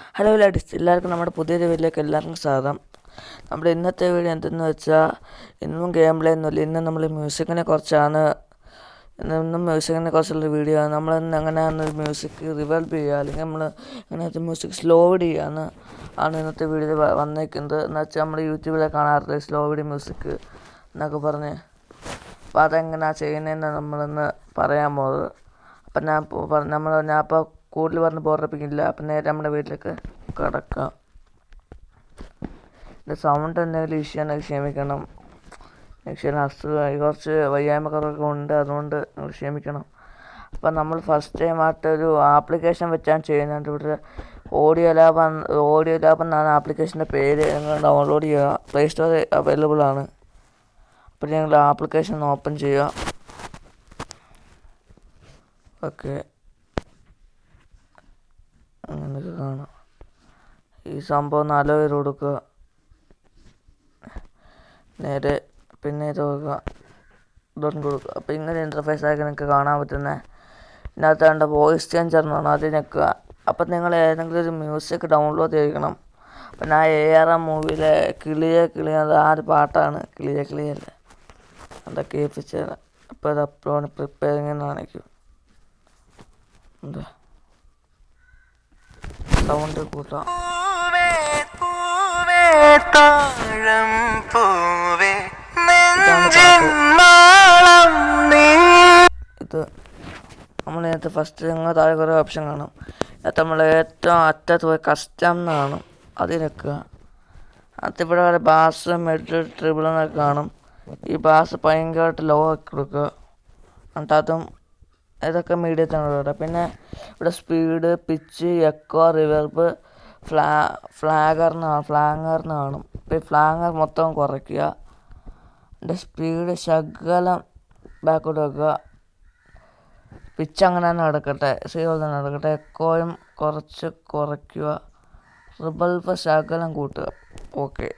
Hello ladies എല്ലാവർക്കും നമ്മുടെ പുതിയൊരു വീഡിയോയിലേക്ക് എല്ലാവർക്കും സ്വാഗതം. നമ്മുടെ ഇന്നത്തെ വീഡിയോ എന്തെന്ന് വെച്ചാൽ ഇന്നും ഗെയിം പ്ലേ ഒന്നുമില്ല. ഇന്ന് നമ്മൾ മ്യൂസിക്കിനെ കുറിച്ചാണ് ഇന്നും മ്യൂസിക്കിനെ കുറിച്ചുള്ള വീഡിയോ ആണ്. നമ്മൾ ഇന്ന് എങ്ങനെയാണ് മ്യൂസിക് റിവൽവ് ചെയ്യുക അല്ലെങ്കിൽ നമ്മൾ ഇങ്ങനെ മ്യൂസിക് സ്ലോ ചെയ്യാന്ന് ആണ് ഇന്നത്തെ വീഡിയോ വന്നേക്കുന്നത്. എന്ന് വെച്ചാൽ നമ്മൾ യൂട്യൂബിലെ കാണാറുണ്ട് സ്ലോ വീഡിയോ മ്യൂസിക് എന്നൊക്കെ പറഞ്ഞ്. അപ്പോൾ അതെങ്ങനെയാണ് ചെയ്യുന്നതെന്ന് നമ്മളിന്ന് പറയാൻ പോകുന്നത് അപ്പം ഞാൻ നമ്മൾ ഞാൻ അപ്പോൾ കൂടുതൽ പറഞ്ഞ് ബോറപ്പിക്കില്ല അപ്പം നേരെ നമ്മുടെ വീട്ടിലേക്ക് കിടക്കാം. ഇതിന്റെ സൗണ്ട് എന്തെങ്കിലും ഇഷ്യൂ ആണെങ്കിൽ ക്ഷമിക്കണം. എനിക്ക് അസുഖമായി. കുറച്ച് വയ്യായ്മകളൊക്കെ ഉണ്ട്. അതുകൊണ്ട് ക്ഷമിക്കണം. അപ്പം നമ്മൾ ഫസ്റ്റ് ടൈം ആയിട്ടൊരു ആപ്ലിക്കേഷൻ വെച്ചാണ് ചെയ്യുന്നത്. ഇവിടെ ഓഡിയോ ലാബ് ഓഡിയോ ലാബ് എന്നാണ് ആപ്ലിക്കേഷന്റെ പേര്. നിങ്ങൾ ഡൗൺലോഡ് ചെയ്യുക. പ്ലേ സ്റ്റോർ അവൈലബിൾ ആണ്. അപ്പോൾ ഞങ്ങൾ ആപ്ലിക്കേഷൻ ഓപ്പൺ ചെയ്യുക ഓക്കെ അങ്ങനെയൊക്കെ കാണാം. ഈ സംഭവം നാലോ പേര് കൊടുക്കുക. നേരെ പിന്നെ ഇത് കൊടുക്കുക. ഡോൺ കൊടുക്കുക. അപ്പോൾ ഇങ്ങനെ ഇന്റർഫേസ് ആക്കി നിങ്ങൾക്ക് കാണാൻ പറ്റുന്നത് ഇതിനകത്ത് വേണ്ട വോയിസ് ചേഞ്ചർ എന്നാണ് അത് നിൽക്കുക അപ്പം നിങ്ങൾ ഏതെങ്കിലും ഒരു മ്യൂസിക് ഡൗൺലോഡ് ചെയ്യണം. അപ്പം ഞാൻ എ ആർ എം മൂവിയിലെ കിളിയെ കിളിയ അത് ആ ഒരു പാട്ടാണ്. കിളിയെ കിളിയല്ലേ എന്താ കേൾപ്പിച്ചത് അപ്പോൾ ഇത് അപ്ലോഡ് പ്രിപ്പയറിങ് കാണിക്കും. എന്താ? സൗണ്ട് കൂട്ടാം താഴം പൂവേ ഇത് നമ്മൾ ഇതിനകത്ത് ഫസ്റ്റ് നിങ്ങൾ താഴെ കുറേ ഓപ്ഷൻ കാണും. ഇതിനകത്ത് നമ്മൾ ഏറ്റവും അറ്റത്ത് പോയി കസ്റ്റം എന്ന് കാണും അതിൽ നിൽക്കുക അത് ഇവിടെ വരെ ബാസ് മിഡ് ട്രിബിൾ എന്നൊക്കെ കാണും. ഈ ബാസ് ഭയങ്കരമായിട്ട് ലോ ആക്കി കൊടുക്കുക. എന്നിട്ട് അതും ഇതൊക്കെ മീഡിയ ഇവിടെ പിന്നെ ഇവിടെ സ്പീഡ് പിച്ച് എക്കോ റിവർബ് ഫ്ലാ ഫ്ലാഗറിന് ഫ്ലാങ്ങറിന് കാണും ഇപ്പോൾ ഈ ഫ്ലാങ്ങർ മൊത്തം കുറയ്ക്കുക. എന്റെ സ്പീഡ് ശകലം ബാക്കോട്ട് വെക്കുക. പിച്ച് അങ്ങനെ തന്നെ നടക്കട്ടെ. സീറോ തന്നെ നടക്കട്ടെ. എക്കോയും കുറച്ച് കുറയ്ക്കുക. റിബൾബ് ശകലം കൂട്ടുക. ഓക്കെ.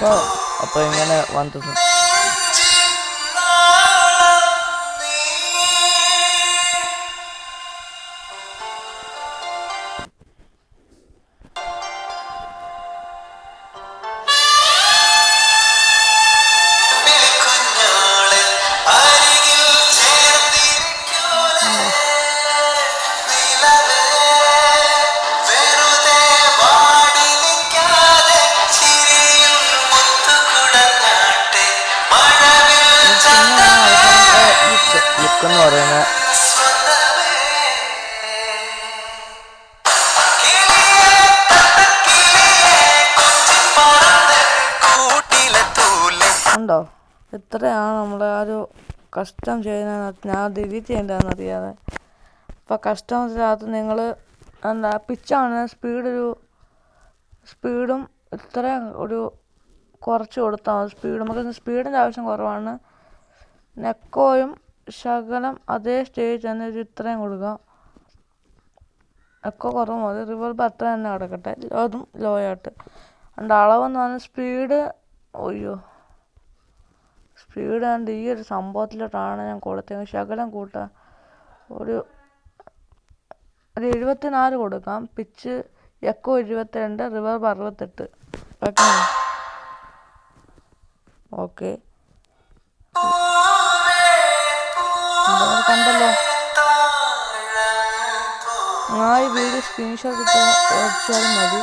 അപ്പോൾ അപ്പോൾ ഇങ്ങനെ വന്നത് കുഞ്ഞോളെ ലുക്ക് എന്ന് പറയുന്ന ഉണ്ടോ? ഇത്രയാണ് നമ്മൾ ആ ഒരു കഷ്ടം ചെയ്യുന്നതിനകത്ത് ഞാൻ ഡിലീറ്റ് ചെയ്യേണ്ടതെന്ന് അറിയാതെ. അപ്പോൾ കസ്റ്റമസിനകത്ത് നിങ്ങൾ എന്താ പിച്ചാണ് സ്പീഡ് ഒരു സ്പീഡും ഇത്രയും ഒരു കുറച്ച് കൊടുത്താൽ മതി. സ്പീഡ് നമുക്ക് സ്പീഡിന്റെ ആവശ്യം കുറവാണ്. നെക്കോയും ശകലം അതേ സ്റ്റേജ് തന്നെ ഒരു ഇത്രയും കൊടുക്കാം. എക്കോ കുറവ് മതി. റിവർബ് അത്ര തന്നെ കിടക്കട്ടെ. അതും ലോ ആയിട്ട്. അതിന്റെ അളവെന്ന് പറഞ്ഞാൽ സ്പീഡ് അയ്യോ. സ്പീഡ് കണ്ട് ഈ ഒരു സംഭവത്തിലോട്ടാണ് ഞാൻ കൊടുത്തത് ശകലം കൂട്ടാൻ ഒരു ഒരു എഴുപത്തിനാല് കൊടുക്കാം. പിച്ച് എക്കോ എഴുപത്തിരണ്ട് റിവർബ് അറുപത്തെട്ട്. ഓക്കെ കണ്ടല്ലോ. ആ ഈ വീഡിയോ സ്ക്രീൻഷോട്ട് ഇട്ട് വെച്ചാലും മതി.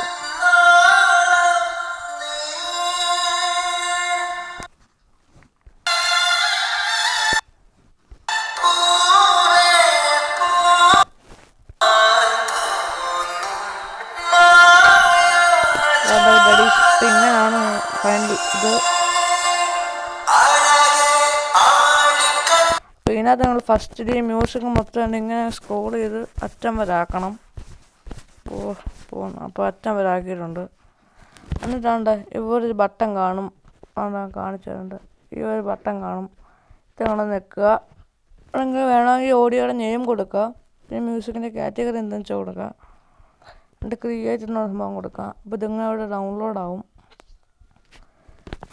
ബഡി ആണ് ഫൈനൽ ഇത്. അപ്പോൾ നിങ്ങൾ ഫസ്റ്റ് ഡേ മ്യൂസിക് മൊത്തം ഇങ്ങനെ സ്ക്രോൾ ചെയ്ത് അറ്റം വരെ ആക്കണം. ഓ പോന്നു. അപ്പോൾ അറ്റം വരെ ആക്കിയിട്ടുണ്ട്. എന്നിട്ടാണ്ട് ഇവരൊരു ബട്ടൺ കാണും. അതാണ് കാണിച്ചിട്ടുണ്ട് ഈ ഒരു ബട്ടൺ കാണും. ഇത് നമ്മൾ നിൽക്കുക. അല്ലെങ്കിൽ വേണമെങ്കിൽ ഓഡിയോയുടെ നെയിം കൊടുക്കുക. പിന്നെ മ്യൂസിക്കിന്റെ കാറ്റഗറി എന്താണെന്ന് വെച്ചാൽ കൊടുക്കുക. എന്നിട്ട് ക്രിയേറ്റ് എന്ന സംഭവം കൊടുക്കുക. അപ്പോൾ ഇതിങ്ങനെ ഇവിടെ ഡൗൺലോഡ് ആവും.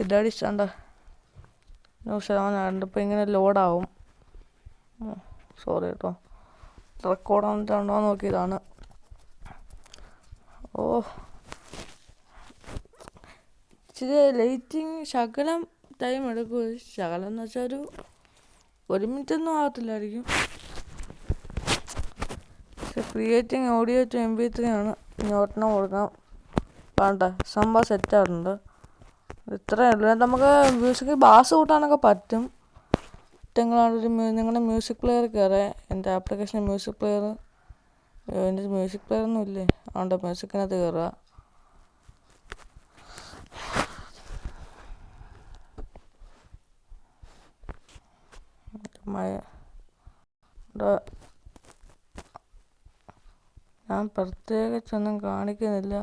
ഇതടി ഇഷ്ടണ്ട നൂറ് ഇപ്പോൾ ഇങ്ങനെ ലോഡാവും സോറി കേട്ടോ റെക്കോർഡ് വന്നിട്ടുണ്ടോ നോക്കിയതാണ്. ഓ. ഇച്ചിരി ലൈറ്റിങ് ശകലം ടൈം എടുക്കും. ശകലം എന്ന് വെച്ചാൽ ഒരു ഒരു മിനിറ്റ് ഒന്നും ആകത്തില്ലായിരിക്കും creating audio to M B three ആണ്. നോട്ടിന് കൊടുക്കാം. വേണ്ട സംഭവം സെറ്റ് ആവുന്നുണ്ട് ഇത്രയേ ഉള്ളൂ. നമുക്ക് മ്യൂസിക് ബാസ് കൂട്ടാനൊക്കെ പറ്റും. നിങ്ങളൊരു നിങ്ങളുടെ മ്യൂസിക് പ്ലെയർ കയറി എന്റെ ആപ്ലിക്കേഷൻ മ്യൂസിക് പ്ലെയർ എന്റെ മ്യൂസിക് പ്ലെയർ ഒന്നും ഇല്ലേ? അതുകൊണ്ട് മ്യൂസിക്കിനകത്ത് കയറുക ഇവിടെ ഞാൻ പ്രത്യേകിച്ചൊന്നും കാണിക്കുന്നില്ല.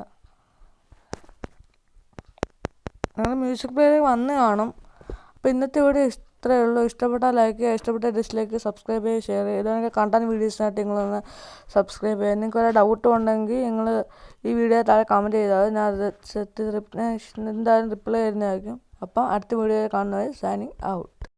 നിങ്ങൾ മ്യൂസിക് പ്ലെയർ വന്ന് കാണും. അപ്പോൾ ഇന്നത്തെ വീഡിയോ ഇത്രയേ ഉള്ളൂ. ഇഷ്ടപ്പെട്ടാൽ ലൈക്ക് ചെയ്യുക ഇഷ്ടപ്പെട്ട ഡിസ്ലൈക്ക് സബ്സ്ക്രൈബ് ചെയ്യുക ഷെയർ ചെയ്യുക. ഇതൊക്കെ കണ്ടന്റ് വീഡിയോസിനായിട്ട് നിങ്ങളൊന്ന് സബ്സ്ക്രൈബ് ചെയ്യുക. നിങ്ങൾക്ക് വല്ല ഡൗട്ട് ഉണ്ടെങ്കിൽ നിങ്ങൾ ഈ വീഡിയോ താഴെ കമന്റ് ചെയ്താൽ ഞാൻ അത് എന്തായാലും റിപ്ലൈ ചെയ്യുന്നതായിരിക്കും അപ്പം അടുത്ത വീഡിയോ കാണുന്നത് സൈനിങ് ഔട്ട്